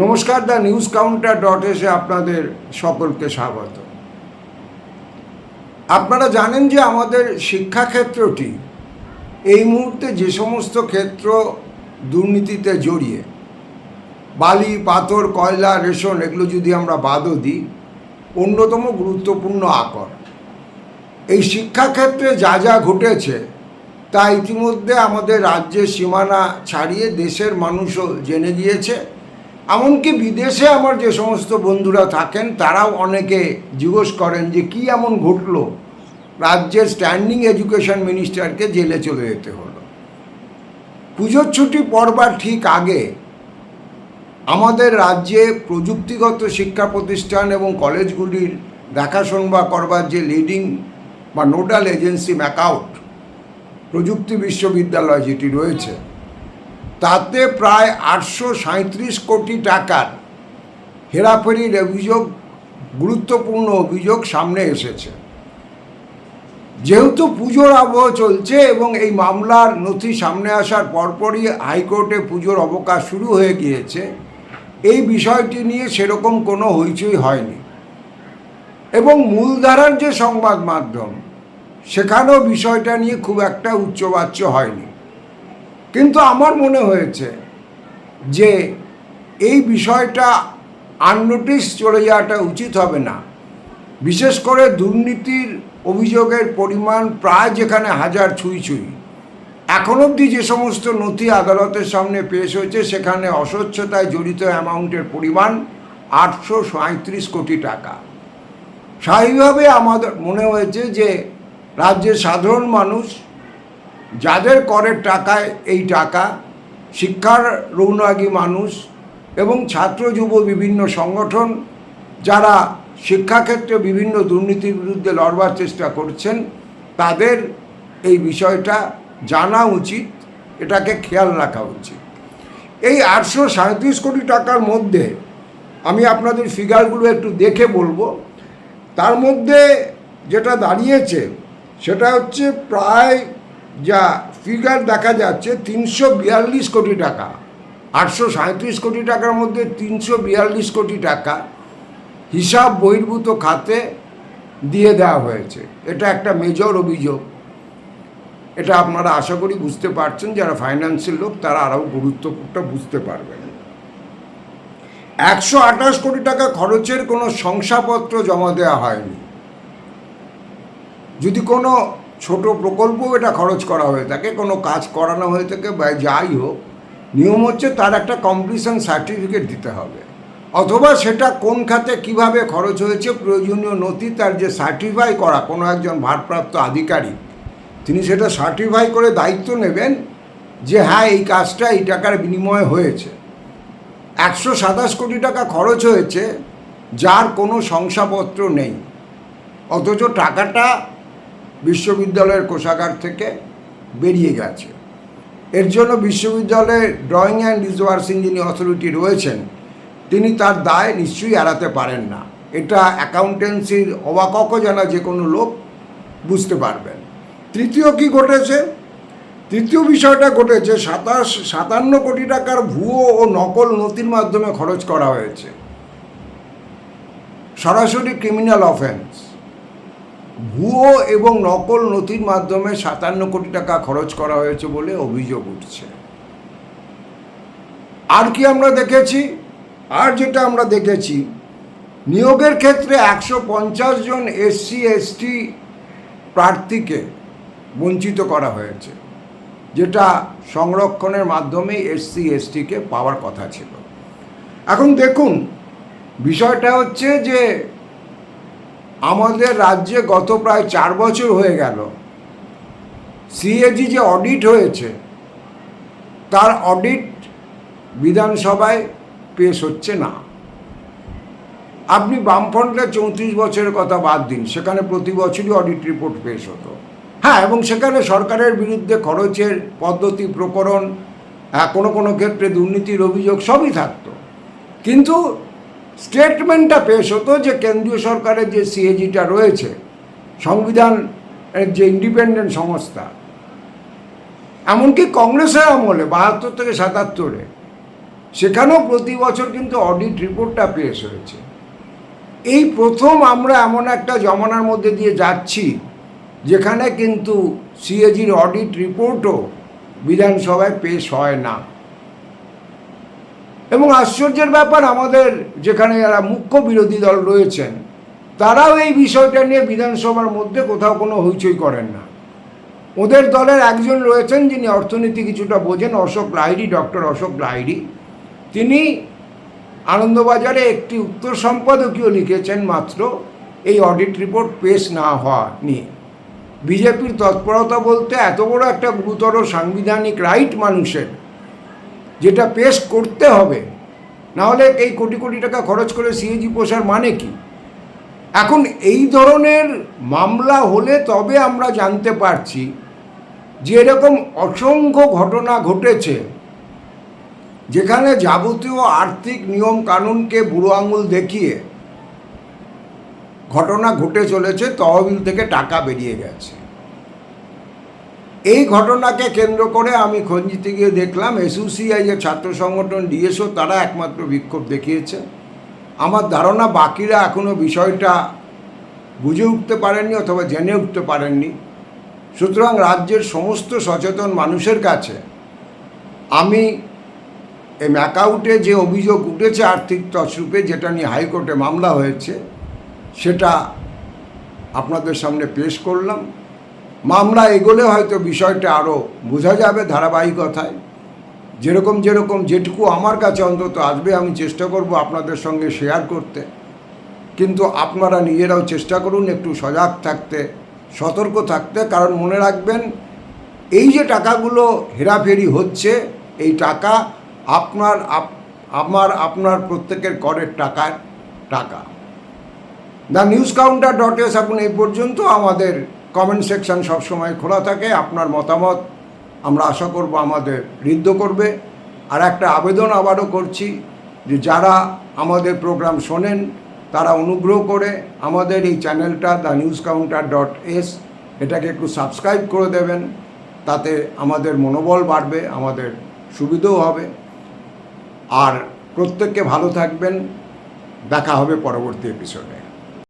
নমস্কার the news counter dot এসে আপনাদের সকলকে স্বাগত। আপনারা জানেন যে আমাদের শিক্ষাক্ষেত্রটি এই মুহূর্তে যে সমস্ত ক্ষেত্র দুর্নীতিতে জড়িয়ে, বালি, পাথর, কয়লা, রেশন, এগুলো যদি আমরা বাদও দিই, অন্যতম গুরুত্বপূর্ণ আকর। এই শিক্ষাক্ষেত্রে যা যা ঘটেছে, তা ইতিমধ্যে আমাদের রাজ্যের সীমানা ছাড়িয়ে দেশের মানুষও জেনে গিয়েছে। এমনকি বিদেশে আমার যে সমস্ত বন্ধুরা থাকেন, তারাও অনেকে জিজ্ঞেস করেন যে কি এমন ঘটলো? রাজ্যের স্ট্যান্ডিং এডুকেশন মিনিস্টারকে জেলে চলে যেতে হলো। পুজোর ছুটি পড়বার ঠিক আগে আমাদের রাজ্যে প্রযুক্তিগত শিক্ষা প্রতিষ্ঠান এবং কলেজগুলির দেখাশোনা করবার যে লিডিং বা নোডাল এজেন্সি ম্যাকাউট প্রযুক্তি বিশ্ববিদ্যালয় যেটি রয়েছে তাতে প্রায় আটশো সাঁত্রিশ কোটি টাকার হেরাফেরির অভিযোগ, গুরুত্বপূর্ণ অভিযোগ সামনে এসেছে। যেহেতু পুজোর আবহ চলছে এবং এই মামলার নথি সামনে আসার পরপরই হাইকোর্টে পুজোর অবকাশ শুরু হয়ে গিয়েছে, এই বিষয়টি নিয়ে সেরকম কোনো হইচই হয়নি। এবং মূলধারার যে সংবাদ মাধ্যম, সেখানেও বিষয়টা নিয়ে খুব একটা উচ্চবাচ্য হয়নি। কিন্তু আমার মনে হয়েছে যে এই বিষয়টা আননোটিস চলে যাওয়াটা উচিত হবে না। বিশেষ করে দুর্নীতির অভিযোগের পরিমাণ প্রায় যেখানে হাজার ছুঁই ছুঁই। এখন অবধি যে সমস্ত নথি আদালতের সামনে পেশ হয়েছে, সেখানে অস্বচ্ছতায় জড়িত অ্যামাউন্টের পরিমাণ আটশো সাঁত্রিশ কোটি টাকা। স্বাভাবিকভাবে আমাদের মনে হয়েছে যে রাজ্যের সাধারণ মানুষ যাদের করের টাকায় এই টাকা, শিক্ষার রৌনাগী মানুষ এবং ছাত্র, যুব, বিভিন্ন সংগঠন যারা শিক্ষাক্ষেত্রে বিভিন্ন দুর্নীতির বিরুদ্ধে লড়বার চেষ্টা করছেন, তাদের এই বিষয়টা জানা উচিত, এটাকে খেয়াল রাখা উচিত। এই আটশো সাঁত্রিশ কোটি টাকার মধ্যে আমি আপনাদের ফিগারগুলো একটু দেখে বলব। তার মধ্যে যেটা দাঁড়িয়েছে, সেটা হচ্ছে প্রায় যা ফিগার দেখা যাচ্ছে তিনশো বিয়াল্লিশ কোটি টাকা। আটশো সাঁত্রিশ কোটি টাকার মধ্যে তিনশো বিয়াল্লিশ কোটি টাকা হিসাব বহির্ভূত খাতে দিয়ে দেওয়া হয়েছে। এটা একটা মেজর অভিযোগ। এটা আপনারা আশা করি বুঝতে পারছেন, যারা ফাইন্যান্সের লোক তারা আরও গুরুত্বপূর্ণ বুঝতে পারবেন। একশো আঠাশ কোটি টাকা খরচের কোনো শংসাপত্র জমা দেওয়া হয়নি। যদি কোনো ছোট প্রকল্প এটা খরচ করা হয়ে থাকে, কোনো কাজ করানো হয়ে থাকে বা যাই হোক, নিয়ম হচ্ছে তার একটা কমপ্লিশন সার্টিফিকেট দিতে হবে। অথবা সেটা কোন খাতে কীভাবে খরচ হয়েছে, প্রয়োজনীয় নথি তার যে সার্টিফাই করা, কোনো একজন ভারপ্রাপ্ত আধিকারিক, তিনি সেটা সার্টিফাই করে দায়িত্ব নেবেন যে হ্যাঁ এই কাজটা এই টাকার বিনিময়ে হয়েছে। একশো সাতাশ কোটি টাকা খরচ হয়েছে, যার কোনো শংসাপত্র নেই। অথচ টাকাটা বিশ্ববিদ্যালয়ের কোষাগার থেকে বেরিয়ে গেছে। এর জন্য বিশ্ববিদ্যালয়ের ড্রয়িং অ্যান্ড রিজোয়ার্সিং যিনি অথরিটি রয়েছেন, তিনি তার দায় নিশ্চয়ই এড়াতে পারেন না। এটা অ্যাকাউন্টেন্সির অবাকক জানা যে কোনো লোক বুঝতে পারবেন। তৃতীয় কি ঘটেছে? তৃতীয় বিষয়টা ঘটেছে, সাতাশ, সাতান্ন কোটি টাকার ভুয়ো ও নকল নথির মাধ্যমে খরচ করা হয়েছে। সরাসরি ক্রিমিনাল অফেন্স ভুয়ো এবং নকল নথির মাধ্যমে সাতান্ন কোটি টাকা খরচ করা হয়েছে বলে অভিযোগ উঠছে। আর কি আমরা দেখেছি? আর যেটা আমরা দেখেছি, নিয়োগের ক্ষেত্রে একশো পঞ্চাশ জন এসসি এসটি প্রার্থীকে বঞ্চিত করা হয়েছে, যেটা সংরক্ষণের মাধ্যমে এসসি এসটিকে পাওয়ার কথা ছিল। এখন দেখুন, বিষয়টা হচ্ছে যে আমাদের রাজ্যে গত প্রায় চার বছর হয়ে গেল। সিএজি যে অডিট হয়েছে তার অডিট বিধানসভায় পেশ হচ্ছে না। আপনি বামফ্রন্টের চৌত্রিশ বছরের কথা বাদ দিন সেখানে প্রতি বছরই অডিট রিপোর্ট পেশ হতো। হ্যাঁ এবং সেখানে সরকারের বিরুদ্ধে খরচের পদ্ধতি প্রকরণ হ্যাঁ, কোনো কোনো ক্ষেত্রে দুর্নীতির অভিযোগ সবই থাকতো। কিন্তু স্টেটমেন্টটা পেশ হতো যে কেন্দ্রীয় সরকারের যে সিএজিটা রয়েছে, সংবিধান যে ইন্ডিপেন্ডেন্ট সংস্থা, এমনকি কংগ্রেসের আমলে বাহাত্তর থেকে সাতাত্তরে, সেখানেও প্রতি বছর কিন্তু অডিট রিপোর্টটা পেশ হয়েছে। এই প্রথম আমরা এমন একটা জমানার মধ্যে দিয়ে যাচ্ছি, যেখানে কিন্তু সিএজির অডিট রিপোর্টও বিধানসভায় পেশ হয় না। এবং আশ্চর্যের ব্যাপার, আমাদের যেখানে যারা মুখ্য বিরোধী দল রয়েছেন, তারাও এই বিষয়টা নিয়ে বিধানসভার মধ্যে কোথাও কোনো হইচই করেন না। ওদের দলের একজন রয়েছেন যিনি অর্থনীতি কিছুটা বোঝেন, অশোক লাহিড়ি, ডক্টর অশোক লাহিড়ি। তিনি আনন্দবাজারে একটি উত্তর সম্পাদকীয় লিখেছেন মাত্র, এই অডিট রিপোর্ট পেশ না হওয়া নিয়ে। বিজেপির তৎপরতা বলতে এত বড় একটা গুরুতর সাংবিধানিক রাইট মানুষের যেটা পেশ করতে হবে, নাহলে এই কোটি কোটি টাকা খরচ করে সিএজি পোষার মানে কি? এখন এই ধরনের মামলা হলে তবে আমরা জানতে পারছি যে এরকম অসংখ্য ঘটনা ঘটেছে, যেখানে যাবতীয় আর্থিক নিয়ম কানুনকে বুড়ো আঙুল দেখিয়ে ঘটনা ঘটে চলেছে, তহবিল থেকে টাকা বেরিয়ে গেছে। এই ঘটনাকে কেন্দ্র করে আমি খঞ্জিতে গিয়ে দেখলাম, এসইউসিআই যে ছাত্র সংগঠন ডিএসও তারা একমাত্র বিক্ষোভ দেখিয়েছে। আমার ধারণা বাকিরা এখনও বিষয়টা বুঝে উঠতে পারেননি অথবা জেনে উঠতে পারেননি। সুতরাং রাজ্যের সমস্ত সচেতন মানুষের কাছে আমি এই ম্যাকাউটে যে অভিযোগ উঠেছে আর্থিক তছরূপে, যেটা নিয়ে হাইকোর্টে মামলা হয়েছে, সেটা আপনাদের সামনে পেশ করলাম। মামলা এগোলে হয়তো বিষয়টা আরও বোঝা যাবে ধারাবাহিকতায়। যেরকম যেরকম যেটুকু আমার কাছে অন্তত আসবে, আমি চেষ্টা করব আপনাদের সঙ্গে শেয়ার করতে। কিন্তু আপনারা নিজেরাও চেষ্টা করুন একটু সজাগ থাকতে, সতর্ক থাকতে, কারণ মনে রাখবেন, এই যে টাকাগুলো হেরাফেরি হচ্ছে, এই টাকা আপনার, আপ- আমার, আপনার প্রত্যেকের করের টাকার টাকা। The news counter dot S এখন এই পর্যন্ত আমাদের কমেন্ট সেকশন সবসময় খোলা থাকে, আপনার মতামত আমরা আশা করব আমাদের ঋদ্ধ করবে। আর একটা আবেদন আবারও করছি যে যারা আমাদের প্রোগ্রাম শোনেন, তারা অনুগ্রহ করে আমাদের এই চ্যানেলটা the news counter dot S এটাকে একটু সাবস্ক্রাইব করে দেবেন, তাতে আমাদের মনোবল বাড়বে, আমাদের সুবিধেও হবে। আর প্রত্যেককে ভালো থাকবেন, দেখা হবে পরবর্তী এপিসোডে